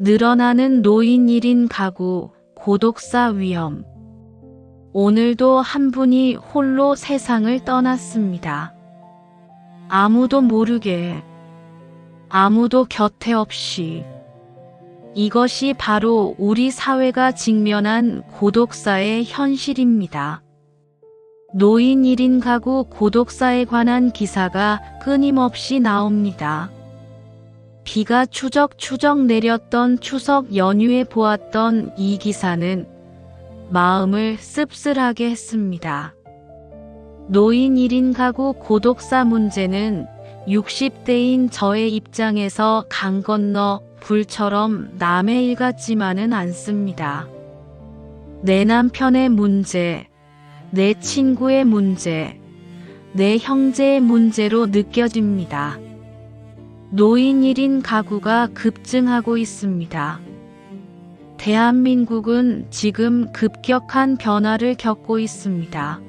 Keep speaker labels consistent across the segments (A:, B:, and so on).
A: 늘어나는 노인 1인 가구, 고독사 위험. 오늘도 한 분이 홀로 세상을 떠났습니다. 아무도 모르게, 아무도 곁에 없이. 이것이 바로 우리 사회가 직면한 고독사의 현실입니다. 노인 1인 가구 고독사에 관한 기사가 끊임없이 나옵니다. 비가 추적추적 내렸던 추석 연휴에 보았던 이 기사는 마음을 씁쓸하게 했습니다. 노인 1인 가구 고독사 문제는 60대인 저의 입장에서 강 건너 불처럼 남의 일 같지만은 않습니다. 내 남편의 문제, 내 친구의 문제, 내 형제의 문제로 느껴집니다. 노인 1인 가구가 급증하고 있습니다. 대한민국은 지금 급격한 변화를 겪고 있습니다.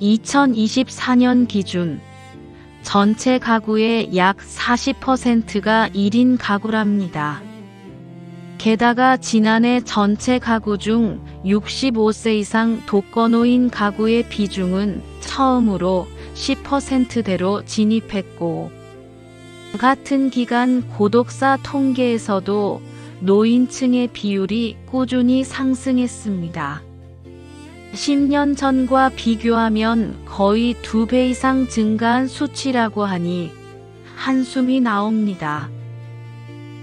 A: 2024년 기준 전체 가구의 약 40%가 1인 가구랍니다. 게다가 지난해 전체 가구 중 65세 이상 독거노인 가구의 비중은 처음으로 10%대로 진입했고, 같은 기간 고독사 통계에서도 노인층의 비율이 꾸준히 상승했습니다. 10년 전과 비교하면 거의 두배 이상 증가한 수치라고 하니 한숨이 나옵니다.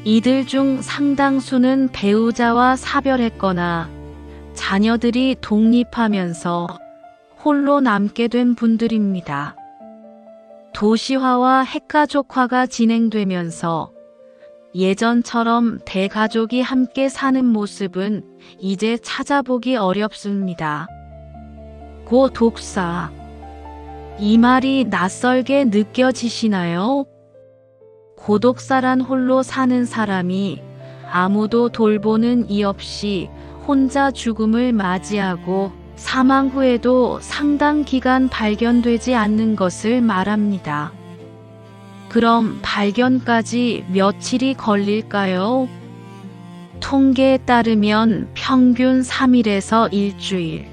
A: 이들 중 상당수는 배우자와 사별했거나 자녀들이 독립하면서 홀로 남게 된 분들입니다. 도시화와 핵가족화가 진행되면서 예전처럼 대가족이 함께 사는 모습은 이제 찾아보기 어렵습니다. 고 독사. 이 말이 낯설게 느껴지시나요? 고독사란 홀로 사는 사람이 아무도 돌보는 이 없이 혼자 죽음을 맞이하고 사망 후에도 상당 기간 발견되지 않는 것을 말합니다. 그럼 발견까지 며칠이 걸릴까요? 통계에 따르면 평균 3일에서 일주일.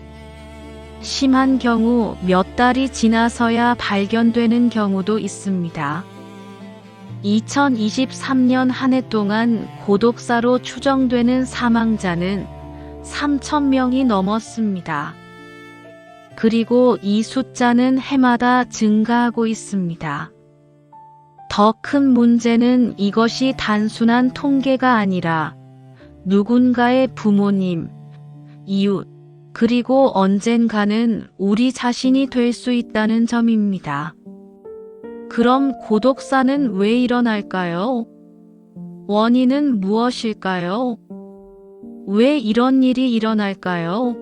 A: 심한 경우 몇 달이 지나서야 발견되는 경우도 있습니다. 2023년 한 해 동안 고독사로 추정되는 사망자는 3,000명이 넘었습니다. 그리고 이 숫자는 해마다 증가하고 있습니다. 더 큰 문제는 이것이 단순한 통계가 아니라 누군가의 부모님, 이웃, 그리고 언젠가는 우리 자신이 될 수 있다는 점입니다. 그럼 고독사는 왜 일어날까요? 원인은 무엇일까요? 왜 이런 일이 일어날까요?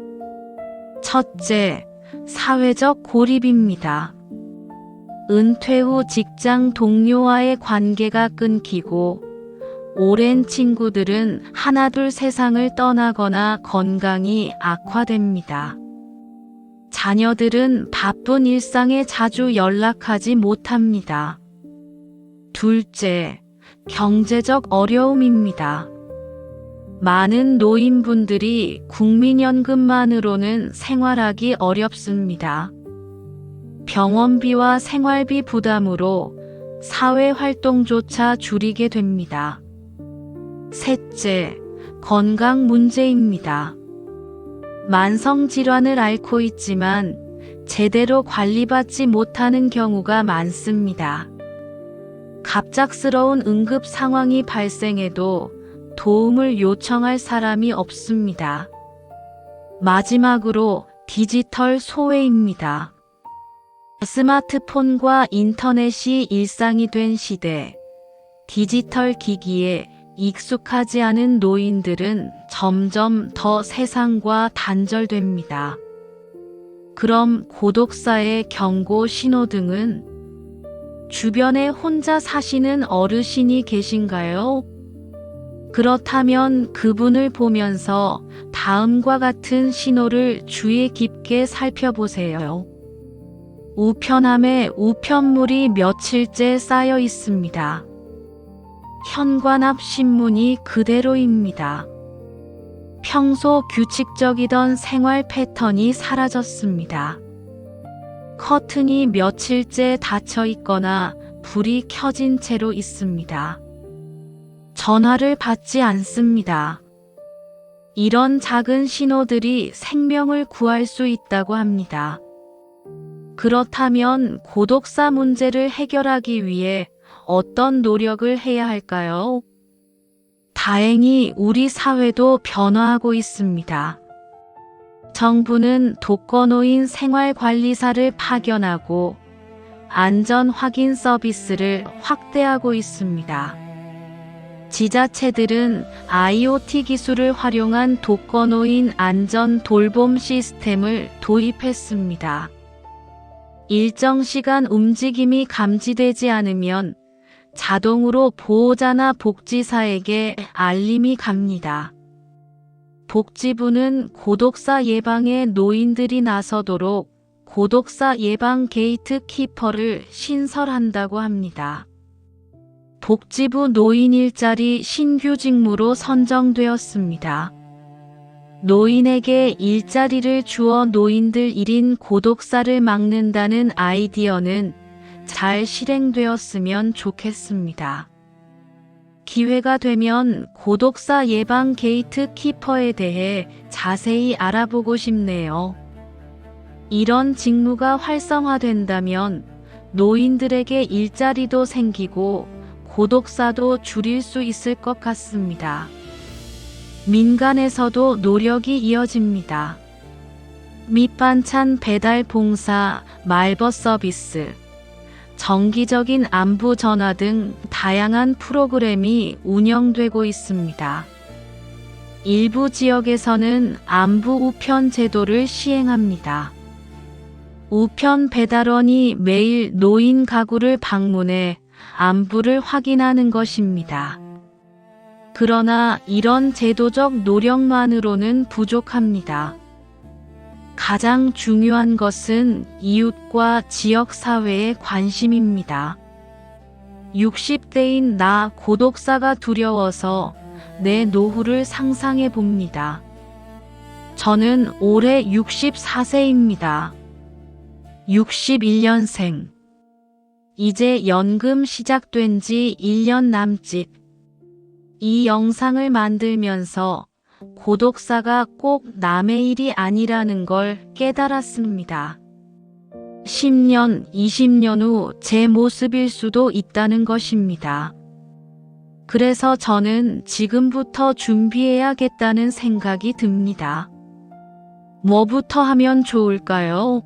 A: 첫째, 사회적 고립입니다. 은퇴 후 직장 동료와의 관계가 끊기고 오랜 친구들은 하나둘 세상을 떠나거나 건강이 악화됩니다. 자녀들은 바쁜 일상에 자주 연락하지 못합니다. 둘째, 경제적 어려움입니다. 많은 노인분들이 국민연금만으로는 생활하기 어렵습니다. 병원비와 생활비 부담으로 사회 활동조차 줄이게 됩니다. 셋째, 건강 문제입니다. 만성질환을 앓고 있지만 제대로 관리받지 못하는 경우가 많습니다. 갑작스러운 응급 상황이 발생해도 도움을 요청할 사람이 없습니다. 마지막으로 디지털 소외입니다. 스마트폰과 인터넷이 일상이 된 시대, 디지털 기기에 익숙하지 않은 노인들은 점점 더 세상과 단절됩니다. 그럼 고독사의 경고 신호등은 주변에 혼자 사시는 어르신이 계신가요? 그렇다면 그분을 보면서 다음과 같은 신호를 주의 깊게 살펴보세요. 우편함에 우편물이 며칠째 쌓여 있습니다. 현관 앞 신문이 그대로입니다. 평소 규칙적이던 생활 패턴이 사라졌습니다. 커튼이 며칠째 닫혀 있거나 불이 켜진 채로 있습니다. 전화를 받지 않습니다. 이런 작은 신호들이 생명을 구할 수 있다고 합니다. 그렇다면 고독사 문제를 해결하기 위해 어떤 노력을 해야 할까요? 다행히 우리 사회도 변화하고 있습니다. 정부는 독거노인 생활관리사를 파견하고 안전 확인 서비스를 확대하고 있습니다. 지자체들은 IoT 기술을 활용한 독거노인 안전 돌봄 시스템을 도입했습니다. 일정 시간 움직임이 감지되지 않으면 자동으로 보호자나 복지사에게 알림이 갑니다. 복지부는 고독사 예방에 노인들이 나서도록 고독사 예방 게이트 키퍼를 신설한다고 합니다. 복지부 노인 일자리 신규 직무로 선정되었습니다. 노인에게 일자리를 주어 노인들 1인 고독사를 막는다는 아이디어는 잘 실행되었으면 좋겠습니다. 기회가 되면 고독사 예방 게이트 키퍼에 대해 자세히 알아보고 싶네요. 이런 직무가 활성화된다면 노인들에게 일자리도 생기고 고독사도 줄일 수 있을 것 같습니다. 민간에서도 노력이 이어집니다. 밑반찬 배달 봉사, 말벗 서비스, 정기적인 안부 전화 등 다양한 프로그램이 운영되고 있습니다. 일부 지역에서는 안부 우편 제도를 시행합니다. 우편 배달원이 매일 노인 가구를 방문해 안부를 확인하는 것입니다. 그러나 이런 제도적 노력만으로는 부족합니다. 가장 중요한 것은 이웃과 지역사회의 관심입니다. 60대인 나 고독사가 두려워서 내 노후를 상상해 봅니다. 저는 올해 64세입니다. 61년생. 이제 연금 시작된 지 1년 남짓. 이 영상을 만들면서 고독사가 꼭 남의 일이 아니라는 걸 깨달았습니다. 10년, 20년 후 제 모습일 수도 있다는 것입니다. 그래서 저는 지금부터 준비해야겠다는 생각이 듭니다. 뭐부터 하면 좋을까요?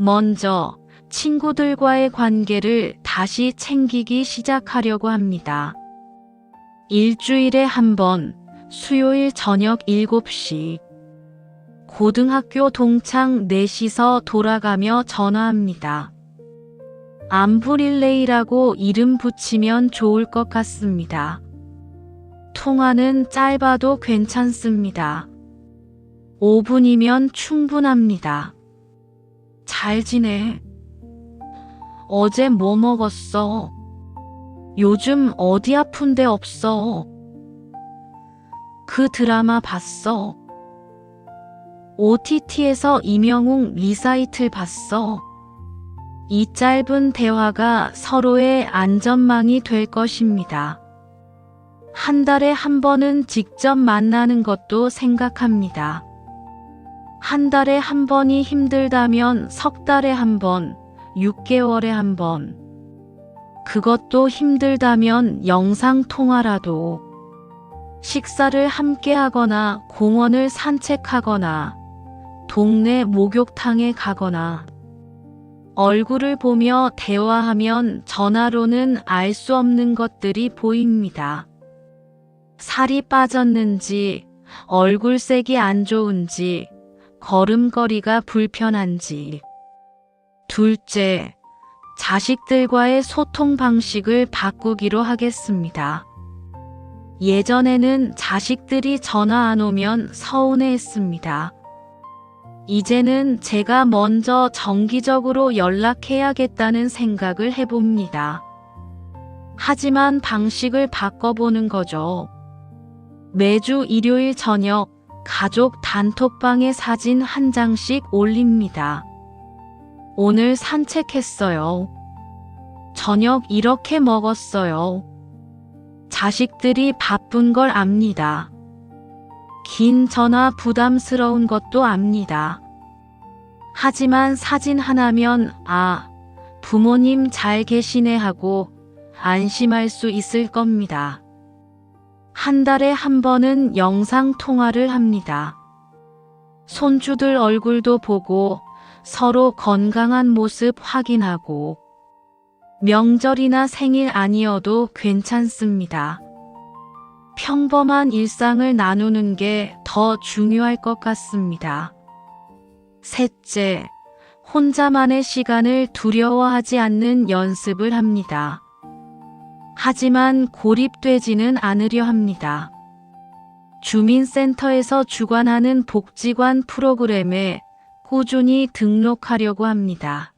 A: 먼저 친구들과의 관계를 다시 챙기기 시작하려고 합니다. 일주일에 한 번, 수요일 저녁 7시. 고등학교 동창 넷이서 돌아가며 전화합니다. 안부 릴레이라고 이름 붙이면 좋을 것 같습니다. 통화는 짧아도 괜찮습니다. 5분이면 충분합니다. 잘 지내. 어제 뭐 먹었어? 요즘 어디 아픈 데 없어? 그 드라마 봤어? OTT에서 이명웅 리사이틀 봤어? 이 짧은 대화가 서로의 안전망이 될 것입니다. 한 달에 한 번은 직접 만나는 것도 생각합니다. 한 달에 한 번이 힘들다면 석 달에 한 번, 6개월에 한 번. 그것도 힘들다면 영상 통화라도. 식사를 함께 하거나 공원을 산책하거나 동네 목욕탕에 가거나 얼굴을 보며 대화하면 전화로는 알 수 없는 것들이 보입니다. 살이 빠졌는지, 얼굴색이 안 좋은지, 걸음걸이가 불편한지. 둘째, 자식들과의 소통 방식을 바꾸기로 하겠습니다. 예전에는 자식들이 전화 안 오면 서운해 했습니다. 이제는 제가 먼저 정기적으로 연락해야겠다는 생각을 해봅니다. 하지만 방식을 바꿔보는 거죠. 매주 일요일 저녁 가족 단톡방에 사진 한 장씩 올립니다. 오늘 산책했어요. 저녁 이렇게 먹었어요. 자식들이 바쁜 걸 압니다. 긴 전화 부담스러운 것도 압니다. 하지만 사진 하나면, 아, 부모님 잘 계시네 하고 안심할 수 있을 겁니다. 한 달에 한 번은 영상 통화를 합니다. 손주들 얼굴도 보고 서로 건강한 모습 확인하고 명절이나 생일 아니어도 괜찮습니다. 평범한 일상을 나누는 게 더 중요할 것 같습니다. 셋째, 혼자만의 시간을 두려워하지 않는 연습을 합니다. 하지만 고립되지는 않으려 합니다. 주민센터에서 주관하는 복지관 프로그램에 꾸준히 등록하려고 합니다.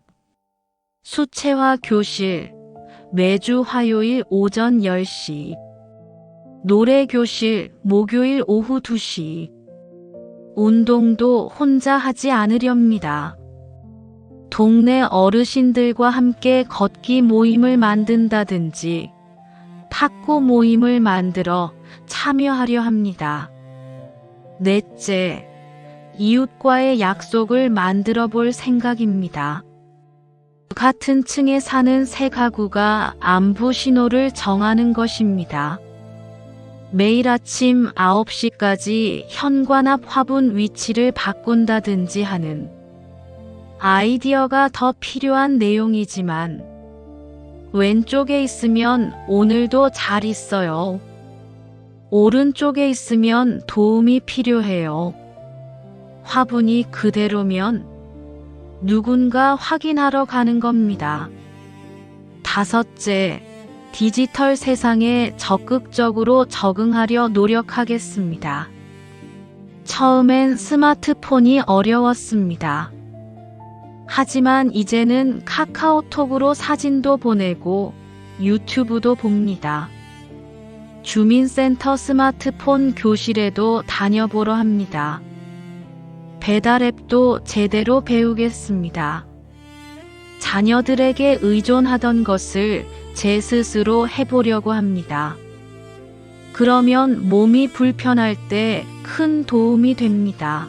A: 수채화 교실, 매주 화요일 오전 10시. 노래 교실, 목요일 오후 2시. 운동도 혼자 하지 않으렵니다. 동네 어르신들과 함께 걷기 모임을 만든다든지 탁구 모임을 만들어 참여하려 합니다. 넷째, 이웃과의 약속을 만들어 볼 생각입니다. 같은 층에 사는 세 가구가 안부 신호를 정하는 것입니다. 매일 아침 9시까지 현관 앞 화분 위치를 바꾼다든지 하는 아이디어가 더 필요한 내용이지만 왼쪽에 있으면 오늘도 잘 있어요. 오른쪽에 있으면 도움이 필요해요. 화분이 그대로면 누군가 확인하러 가는 겁니다. 다섯째, 디지털 세상에 적극적으로 적응하려 노력하겠습니다. 처음엔 스마트폰이 어려웠습니다. 하지만 이제는 카카오톡으로 사진도 보내고 유튜브도 봅니다. 주민센터 스마트폰 교실에도 다녀보러 합니다. 배달앱도 제대로 배우겠습니다. 자녀들에게 의존하던 것을 제 스스로 해보려고 합니다. 그러면 몸이 불편할 때 큰 도움이 됩니다.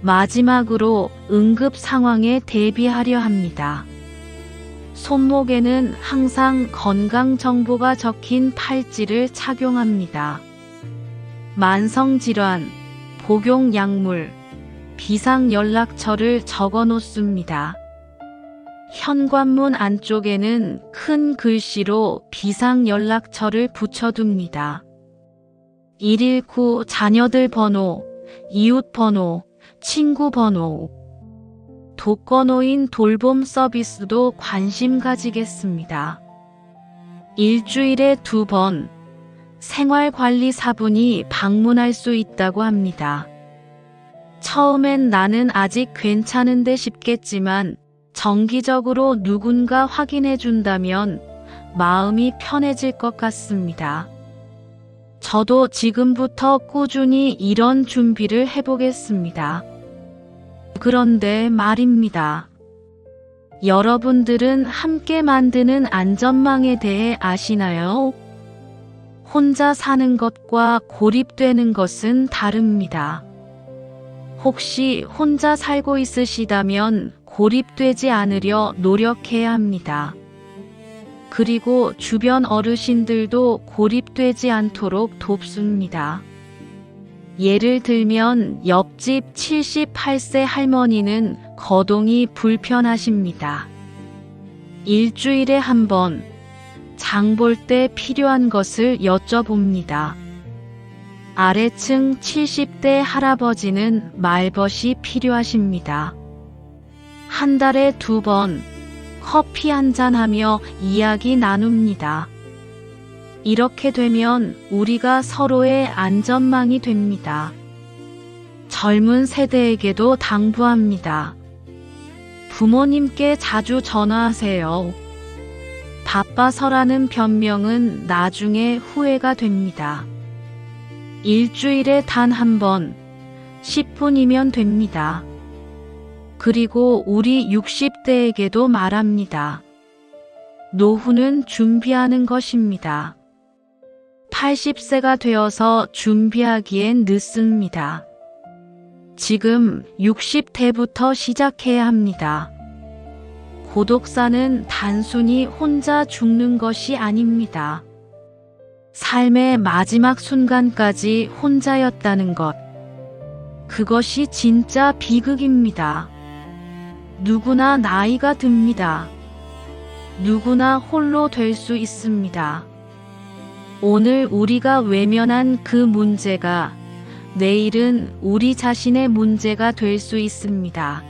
A: 마지막으로 응급 상황에 대비하려 합니다. 손목에는 항상 건강 정보가 적힌 팔찌를 착용합니다. 만성질환, 복용약물, 비상 연락처를 적어 놓습니다. 현관문 안쪽에는 큰 글씨로 비상 연락처를 붙여둡니다. 119 자녀들 번호, 이웃 번호, 친구 번호. 독거노인 돌봄 서비스도 관심 가지겠습니다. 일주일에 두 번 생활관리사분이 방문할 수 있다고 합니다. 처음엔 나는 아직 괜찮은 데 싶겠지만 정기적으로 누군가 확인해 준다면 마음이 편해질 것 같습니다. 저도 지금부터 꾸준히 이런 준비를 해보겠습니다. 그런데 말입니다. 여러분들은 함께 만드는 안전망에 대해 아시나요? 혼자 사는 것과 고립되는 것은 다릅니다. 혹시 혼자 살고 있으시다면 고립되지 않으려 노력해야 합니다. 그리고 주변 어르신들도 고립되지 않도록 돕습니다. 예를 들면 옆집 78세 할머니는 거동이 불편하십니다. 일주일에 한 번 장 볼 때 필요한 것을 여쭤봅니다. 아래층 70대 할아버지는 말벗이 필요하십니다. 한 달에 두 번 커피 한 잔 하며 이야기 나눕니다. 이렇게 되면 우리가 서로의 안전망이 됩니다. 젊은 세대에게도 당부합니다. 부모님께 자주 전화하세요. 바빠서라는 변명은 나중에 후회가 됩니다. 일주일에 단 한 번, 10분이면 됩니다. 그리고 우리 60대에게도 말합니다. 노후는 준비하는 것입니다. 80세가 되어서 준비하기엔 늦습니다. 지금 60대부터 시작해야 합니다. 고독사는 단순히 혼자 죽는 것이 아닙니다. 삶의 마지막 순간까지 혼자였다는 것. 그것이 진짜 비극입니다. 누구나 나이가 듭니다. 누구나 홀로 될 수 있습니다. 오늘 우리가 외면한 그 문제가 내일은 우리 자신의 문제가 될 수 있습니다.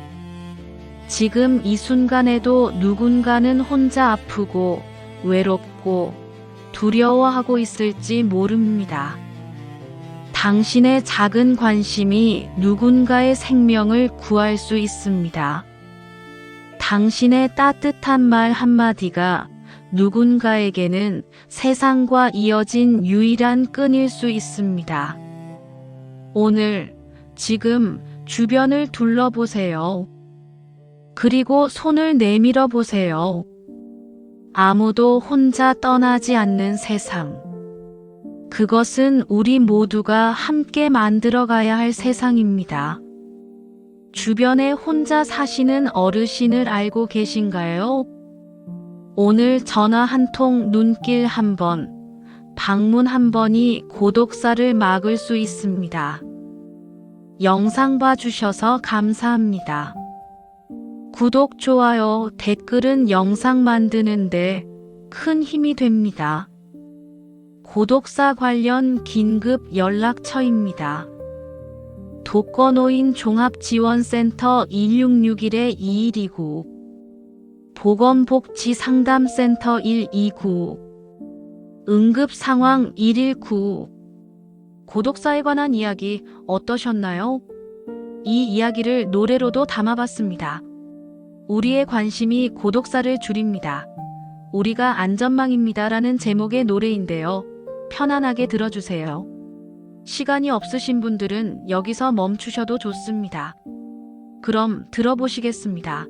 A: 지금 이 순간에도 누군가는 혼자 아프고 외롭고 두려워하고 있을지 모릅니다. 당신의 작은 관심이 누군가의 생명을 구할 수 있습니다. 당신의 따뜻한 말 한마디가 누군가에게는 세상과 이어진 유일한 끈일 수 있습니다. 오늘, 지금 주변을 둘러보세요. 그리고 손을 내밀어 보세요. 아무도 혼자 떠나지 않는 세상. 그것은 우리 모두가 함께 만들어 가야 할 세상입니다. 주변에 혼자 사시는 어르신을 알고 계신가요? 오늘 전화 한 통, 눈길 한 번, 방문 한 번이 고독사를 막을 수 있습니다. 영상 봐주셔서 감사합니다. 구독, 좋아요, 댓글은 영상 만드는데 큰 힘이 됩니다. 고독사 관련 긴급 연락처입니다. 독거노인 종합지원센터 1661-2129 보건복지상담센터 129 응급상황 119 고독사에 관한 이야기 어떠셨나요? 이 이야기를 노래로도 담아봤습니다. 우리의 관심이 고독사를 줄입니다. 우리가 안전망입니다. 라는 제목의 노래인데요. 편안하게 들어주세요. 시간이 없으신 분들은 여기서 멈추셔도 좋습니다. 그럼 들어보시겠습니다.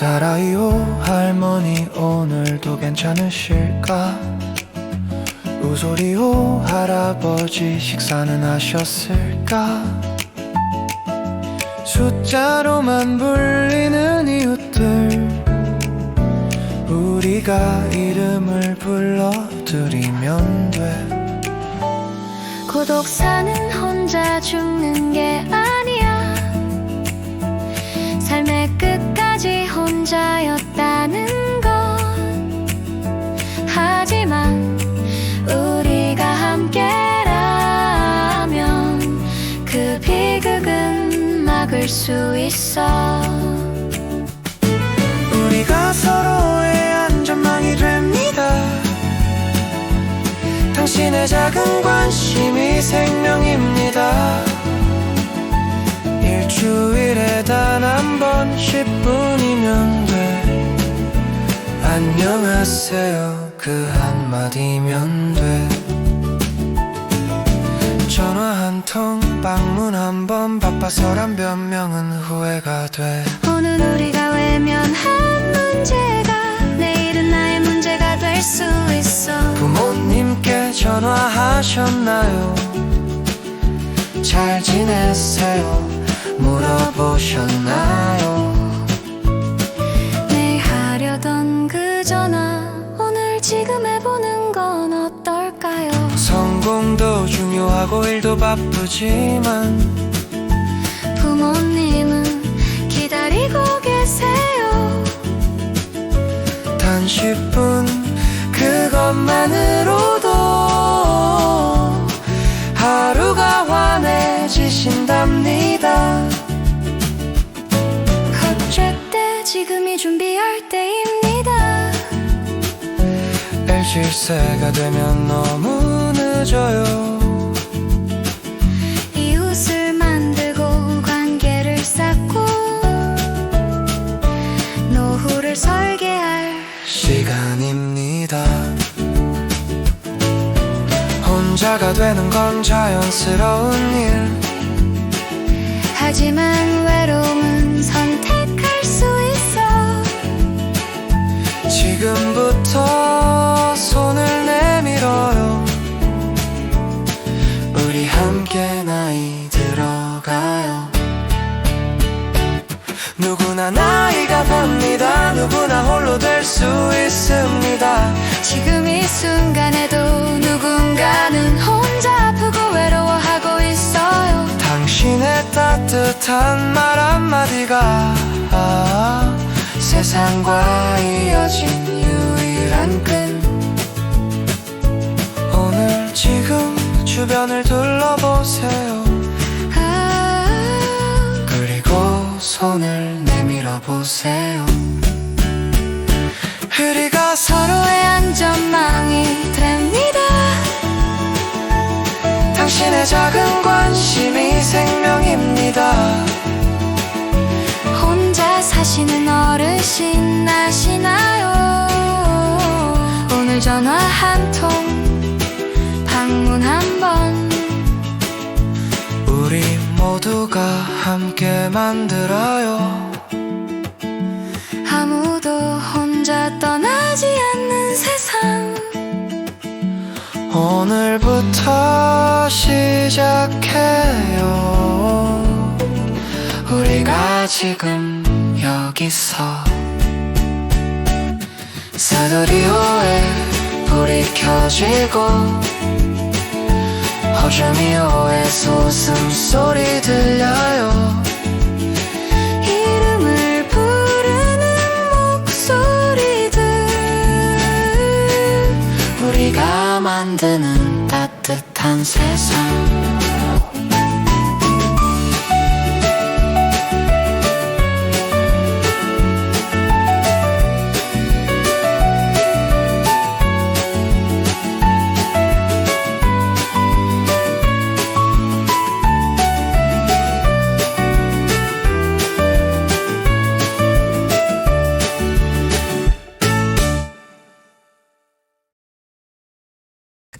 B: 살아요. 할머니 오늘도 괜찮으실까? 우소리요 할아버지 식사는 하셨을까? 숫자로만 불리는 이웃들. 우리가 이름을 불러드리면 돼.
C: 고독사는 혼자 죽는 게 아니야 수 있어
B: 우리가 서로의 안전망이 됩니다. 당신의 작은 관심이 생명입니다. 일주일에 단 한 번 10분이면 돼. 안녕하세요. 그 한마디면 돼. 통, 방문 한 번, 바빠서란 변명은 후회가 돼.
C: 오늘 우리가 외면한 문제가 내일은 나의 문제가 될 수 있어
B: 부모님께 전화하셨나요? 잘 지내세요? 물어보셨나요? 하고 일도 바쁘지만
C: 부모님은 기다리고 계세요.
B: 단 10분 그것만으로도 하루가 환해지신답니다.
C: 때 지금이 준비할 때입니다.
B: 일실세가 되면 너무 늦어요 혼자가 되는 건 자연스러운 일.
C: 하지만 외로움은 선택할 수 있어.
B: 지금부터 손을 내밀어요. 우리 함께 나이 들어가요. 누구나 나이가 봅니다. 누구나 홀로 될 수 있습니다.
C: 지금 이 순간에도 누군가는 혼자 아프고 외로워하고 있어요.
B: 당신의 따뜻한 말 한마디가 아, 세상과 이어진 유일한 끈. 오늘 지금 주변을 둘러보세요.
C: 아,
B: 그리고 손을 내밀어 보세요. 우리가 서로
C: 서로의 안전망이
B: 생명입니다.
C: 혼자 사시는 어르신 아시나요? 오늘 전화 한 통 방문 한 번.
B: 우리 모두가 함께 만들어요.
C: 아무도 혼자 떠나지 않는 세상.
B: 오늘부터 시작해요 우리가 지금 여기서 스튜디오에 불이 켜지고 허주미호에서 웃음소리 들려요.
C: 이름을 부르는 목소리들.
B: 우리가 만드는 따뜻한 세상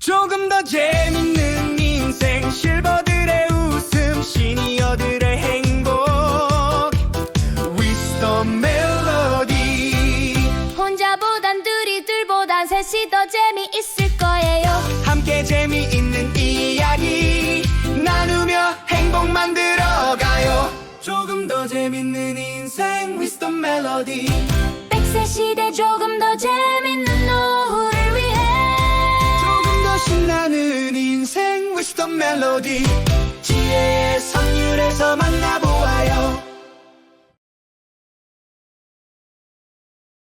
D: 조금 더 재밌는 인생 실버들의 웃음 시니어들의 행복. 위스덤 멜로디
C: 혼자보단 둘이 둘보단 셋이 더 재미있을 거예요.
D: 함께 재미있는 이야기 나누며 행복 만들어가요. 조금 더 재밌는 인생 위스덤 멜로디
C: 백세 시대 조금 더 재밌는 노후
D: 멜로디. 지혜의 선율에서 만나보